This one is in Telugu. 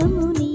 భావముని